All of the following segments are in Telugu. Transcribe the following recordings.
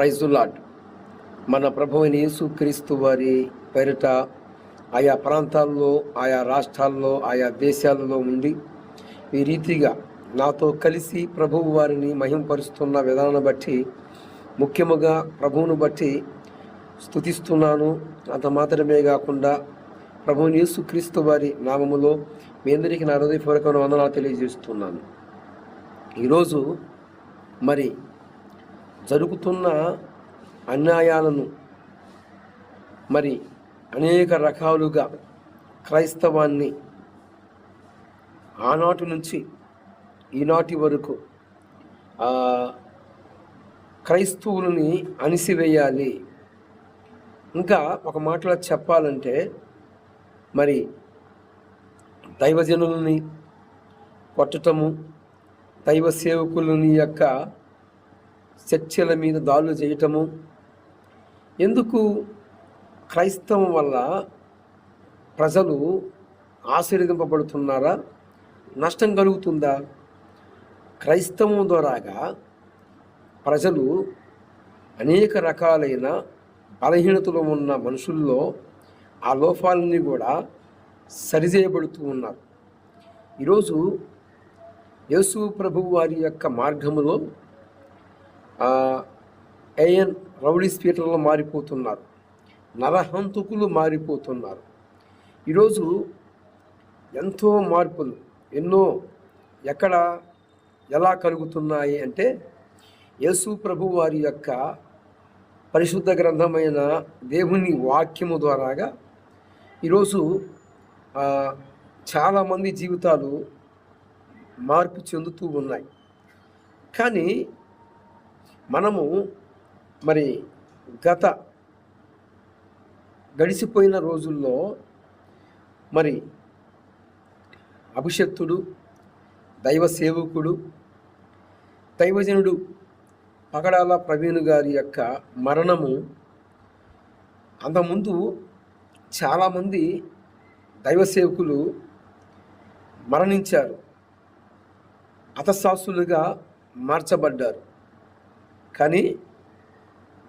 ప్రైజ్ మన ప్రభువుని యేసుక్రీస్తు వారి పేరిట ఆయా ప్రాంతాల్లో ఆయా రాష్ట్రాల్లో ఆయా దేశాలలో ఉండి ఈ రీతిగా నాతో కలిసి ప్రభువు వారిని మహింపరుస్తున్న విధానాన్ని బట్టి ముఖ్యముగా ప్రభువును బట్టి స్తుతిస్తున్నాను. అంత మాత్రమే కాకుండా ప్రభువుని యేసుక్రీస్తు వారి నామములో మీ అందరికీ నా హృదయపూర్వకమైన వందనాలు తెలియజేస్తున్నాను. ఈరోజు మరి జరుగుతున్న అన్యాయాలను మరి అనేక రకాలుగా క్రైస్తవాన్ని ఆనాటి నుంచి ఈనాటి వరకు క్రైస్తవులని అణిసివేయాలి. ఇంకా ఒక మాటలో చెప్పాలంటే మరి దైవజనులని కొట్టటము దైవ సేవకులని యొక్క చర్చల మీద దాడులు చేయటము. ఎందుకు? క్రైస్తవం వల్ల ప్రజలు ఆశీర్వదింపబడుతున్నారా? నష్టం కలుగుతుందా? క్రైస్తవం ద్వారాగా ప్రజలు అనేక రకాలైన బలహీనతలు ఉన్న మనుషుల్లో ఆ లోపాలని కూడా సరిచేయబడుతూ ఉన్నారు. ఈరోజు యేసు ప్రభు వారి యొక్క మార్గములో ఏఎన్ రౌడీ స్పీటర్లు మారిపోతున్నారు. నరహంతకులు మారిపోతున్నారు. ఈరోజు ఎంతో మార్పులు ఎన్నో ఎక్కడ ఎలా కలుగుతున్నాయి అంటే యేసు ప్రభు వారి యొక్క పరిశుద్ధ గ్రంథమైన దేవుని వాక్యము ద్వారాగా ఈరోజు చాలామంది జీవితాలు మార్పు చెందుతూ ఉన్నాయి. కానీ మనము మరి గత గడిచిపోయిన రోజుల్లో మరి అభిషక్తుడు దైవ సేవకుడు దైవజనుడు పగడాల ప్రవీణ్ గారి యొక్క మరణము అంతకుముందు చాలామంది దైవ సేవకులు మరణించారు. అతశాస్త్రులుగా మార్చబడ్డారు. కానీ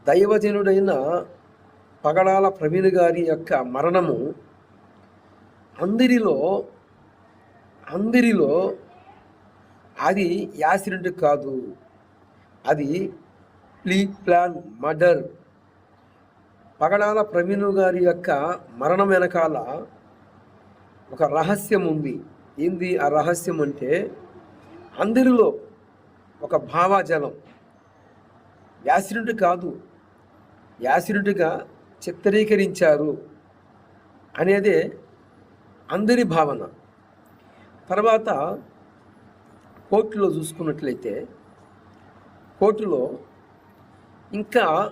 దైవజనుడైన పగడాల ప్రవీణ్ గారి యొక్క మరణము అందరిలో అందరిలో అది యాక్సిడెంట్ కాదు. అది ప్లీ ప్లాన్ మర్డర్. పగడాల ప్రవీణ్ గారి యొక్క మరణం వెనకాల ఒక రహస్యం ఉంది. ఏంది ఆ రహస్యం అంటే అందరిలో ఒక భావాజలం. యాసిడ్ కాదు. యాసిడ్గా చిత్రీకరించారు అనేది అందరి భావన. తర్వాత కోర్టులో చూసుకున్నట్లయితే కోర్టులో ఇంకా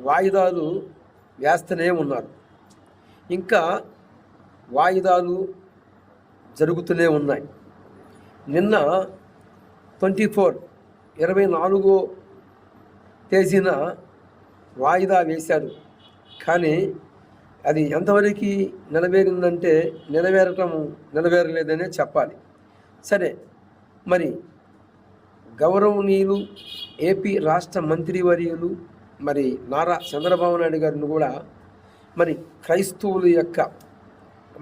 వాయిదాలు వేస్తూనే ఉన్నారు. ఇంకా వాయిదాలు జరుగుతూనే ఉన్నాయి. నిన్న ట్వంటీ ఫోర్ ఇరవై నాలుగో తేదీన వాయిదా వేశారు. కానీ అది ఎంతవరకు నెరవేరిందంటే నెరవేరటం నెరవేరలేదనే చెప్పాలి. సరే మరి గౌరవనీయులు ఏపీ రాష్ట్ర మంత్రివర్యులు మరి నారా చంద్రబాబు నాయుడు గారిని కూడా మరి క్రైస్తవుల యొక్క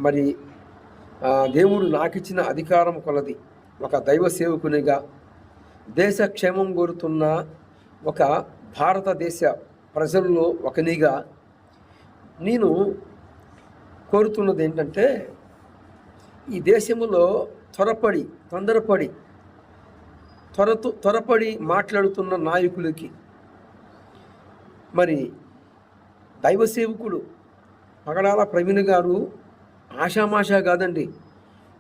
మరి దేవుడు నాకిచ్చిన అధికారం కొలది. ఒక దైవ సేవకునిగా దేశ క్షేమం కోరుతున్న ఒక భారతదేశ ప్రజల్లో ఒకనిగా నేను కోరుతున్నది ఏంటంటే ఈ దేశంలో త్వరపడి తొందరపడి త్వరతో త్వరపడి మాట్లాడుతున్న నాయకులకి మరి దైవ సేవకుడు పగడాల ప్రవీణ్ గారు ఆషామాషా కాదండి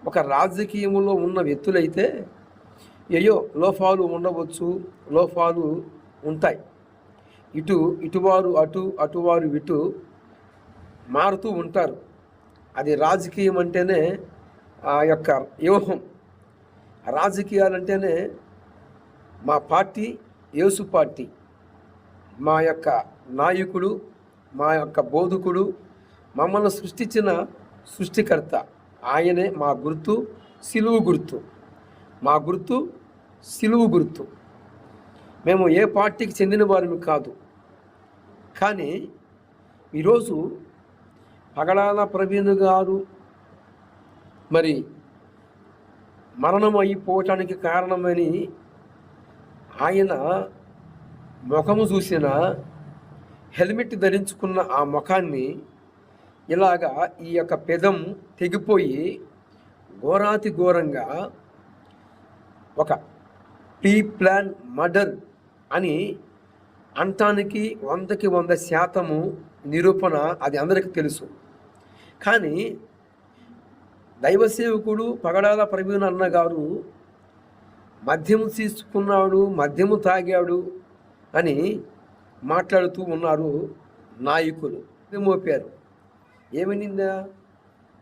ఒక రాజకీయంలో ఉన్న వ్యక్తులైతే ఏయో లోపాలు ఉండవచ్చు లోపాలు ఉంటాయి. ఇటు ఇటువారు అటు అటువారు ఇటు మారుతూ ఉంటారు. అది రాజకీయం అంటేనే ఆ యొక్క వ్యూహం. రాజకీయాలంటేనే మా పార్టీ యేసు పార్టీ. మా యొక్క నాయకుడు మా యొక్క బోధకుడు మమ్మల్ని సృష్టించిన సృష్టికర్త. ఆయనే మా గుర్తు సిలువు గుర్తు. మా గుర్తు సిలువు గుర్తు. మేము ఏ పార్టీకి చెందిన వారిని కాదు. కానీ ఈరోజు పగడాల ప్రవీణ్ గారు మరి మరణం అయిపోవటానికి కారణమని ఆయన ముఖము చూసిన హెల్మెట్ ధరించుకున్న ఆ ముఖాన్ని ఇలాగా ఈ యొక్క పెదం తెగిపోయి ఘోరాతి ఘోరంగా ఒక ప్రీ ప్లాన్ మర్డర్ అని అంటానికి వందకి వంద శాతము నిరూపణ అది అందరికీ తెలుసు. కానీ దైవసేవకుడు పగడాల ప్రవీణ్ అన్నగారు మద్యము తీసుకున్నాడు మద్యము తాగాడు అని మాట్లాడుతూ ఉన్నారు నాయకులు. మోపారు. ఏమనిందా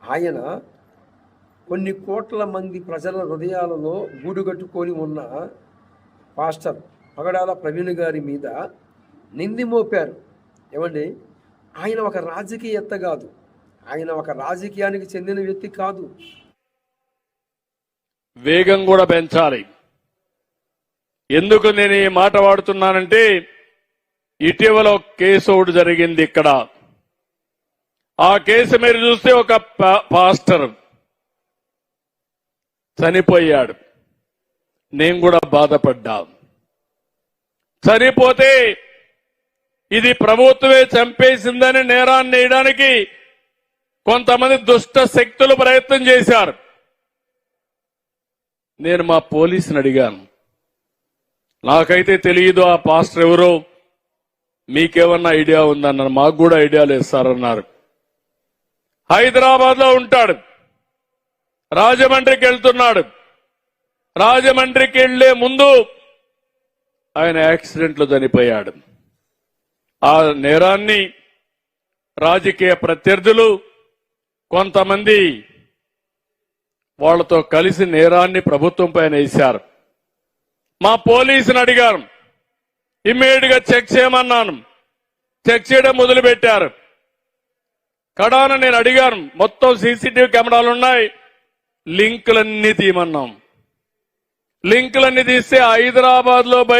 ఆయన కొన్ని కోట్ల మంది ప్రజల హృదయాలలో గూడు కట్టుకొని ఉన్న పాస్టర్ పగడాల ప్రవీణ్ గారి మీద నింది మోపారు. ఏమండి? ఆయన ఒక రాజకీయత్త కాదు. ఆయన ఒక రాజకీయానికి చెందిన వ్యక్తి కాదు. వేగం కూడా పెంచాలి. ఎందుకు నేను ఈ మాట వాడుతున్నానంటే ఇటీవల కేసు ఒకటి జరిగింది ఇక్కడ. ఆ కేసు మీరు చూస్తే ఒక పా- పాస్టర్ చనిపోయాడు. నేను కూడా బాధపడ్డాను చనిపోతే ఇది ప్రభుత్వమే చంపేసిందని నేరాన్ని వేయడానికి కొంతమంది దుష్ట శక్తులు ప్రయత్నం చేశారు. నేను మా పోలీసుని అడిగాను. నాకైతే తెలియదు ఆ పాస్టర్ ఎవరో. మీకేమన్నా ఐడియా ఉందన్నారు. మాకు కూడా ఐడియా లేదు సార్ అన్నారు. హైదరాబాద్లో ఉంటాడు. రాజమండ్రికి వెళ్తున్నాడు. రాజమండ్రికి వెళ్ళే ముందు ఆయన యాక్సిడెంట్లో చనిపోయాడు. ఆ నేరాన్ని రాజకీయ ప్రత్యర్థులు కొంతమంది వాళ్ళతో కలిసి నేరాన్ని ప్రభుత్వం పైన వేశారు. మా పోలీసుని అడిగారు. ఇమ్మీడియట్గా చెక్ చేయమన్నాను. చెక్ చేయడం మొదలుపెట్టారు. కడాన నేను అడిగాను మొత్తం సీసీటీవీ కెమెరాలు ఉన్నాయి లింకులన్నీ తీయమన్నాం. లింకులన్నీ తీస్తే హైదరాబాద్లో బయలు